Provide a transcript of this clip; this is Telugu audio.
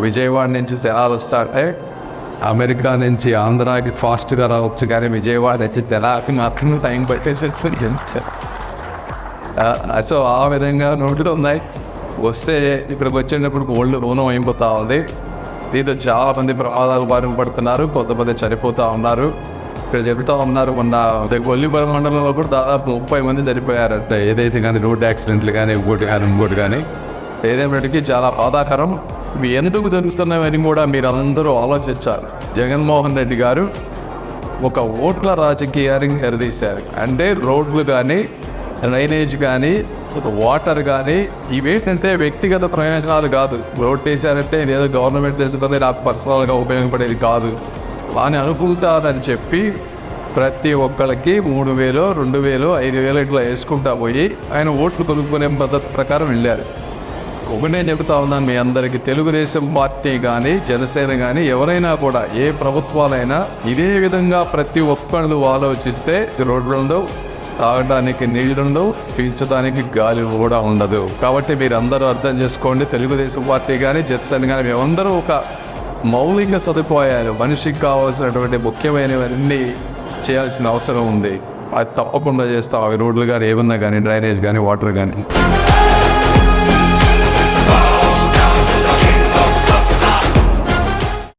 విజయవాడ నుంచి తెరాలు వస్తారంటే అమెరికా నుంచి ఆంధ్రాకి ఫాస్ట్గా రావచ్చు కానీ విజయవాడ నుంచి తెరాకి మాత్రం టైం పట్టేసి సో ఆ విధంగా నోట్లు ఉన్నాయి. వస్తే ఇక్కడికి వచ్చేటప్పుడు ఓల్డ్ రుణం అయిపోతూ ఉంది. దీంతో చాలా మంది ప్రమాదాలు బారిన పడుతున్నారు. కొంతమంది చనిపోతూ ఉన్నారు. ఇక్కడ చెబుతూ ఉన్నారు. మొన్న కొల్లిపురం మండలంలో కూడా దాదాపు ముప్పై మంది చనిపోయారు. ఏదైతే కానీ రోడ్ యాక్సిడెంట్లు కానీ ఇంకోటి కానీ ఇంకోటి కానీ. ఏదేమిటికి చాలా బాధాకరం. ఇవి ఎందుకు జరుగుతున్నాయని కూడా మీరు అందరూ ఆలోచించాలి. జగన్మోహన్ రెడ్డి గారు ఒక ఓట్ల రాజకీయాన్ని ఎరదీశారు అంటే రోడ్లు కానీ డ్రైనేజ్ కానీ వాటర్ కానీ ఇవేంటంటే వ్యక్తిగత ప్రయోజనాలు కాదు. రోడ్ వేసారంటే ఏదో గవర్నమెంట్ తీసుకుంటే నాకు పర్సనల్గా ఉపయోగపడేది కాదు. అని అనుకుంటారని చెప్పి ప్రతి ఒక్కరికి మూడు వేలు రెండు వేలు ఐదు వేలు ఇట్లా వేసుకుంటా పోయి ఆయన ఓట్లు కొనుక్కునే పద్ధతి ప్రకారం వెళ్ళారు. ఒకటే చెబుతా ఉన్నాను మీ అందరికీ. తెలుగుదేశం పార్టీ కానీ జనసేన కానీ ఎవరైనా కూడా ఏ ప్రభుత్వాలైనా ఇదే విధంగా ప్రతి ఒక్కళ్ళు ఆలోచిస్తే రోడ్లు ఉండవు తాగడానికి నీళ్ళు ఉండవు పీల్చడానికి గాలి కూడా ఉండదు. కాబట్టి మీరు అందరూ అర్థం చేసుకోండి. తెలుగుదేశం పార్టీ కానీ జనసేన కానీ మేమందరూ ఒక మౌలిక సదుపాయాలు మనిషికి కావాల్సినటువంటి ముఖ్యమైనవన్నీ చేయాల్సిన అవసరం ఉంది. అది తప్పకుండా చేస్తాం. అవి రోడ్లు కానీ ఏమన్నా కానీ డ్రైనేజ్ కానీ వాటర్ కానీ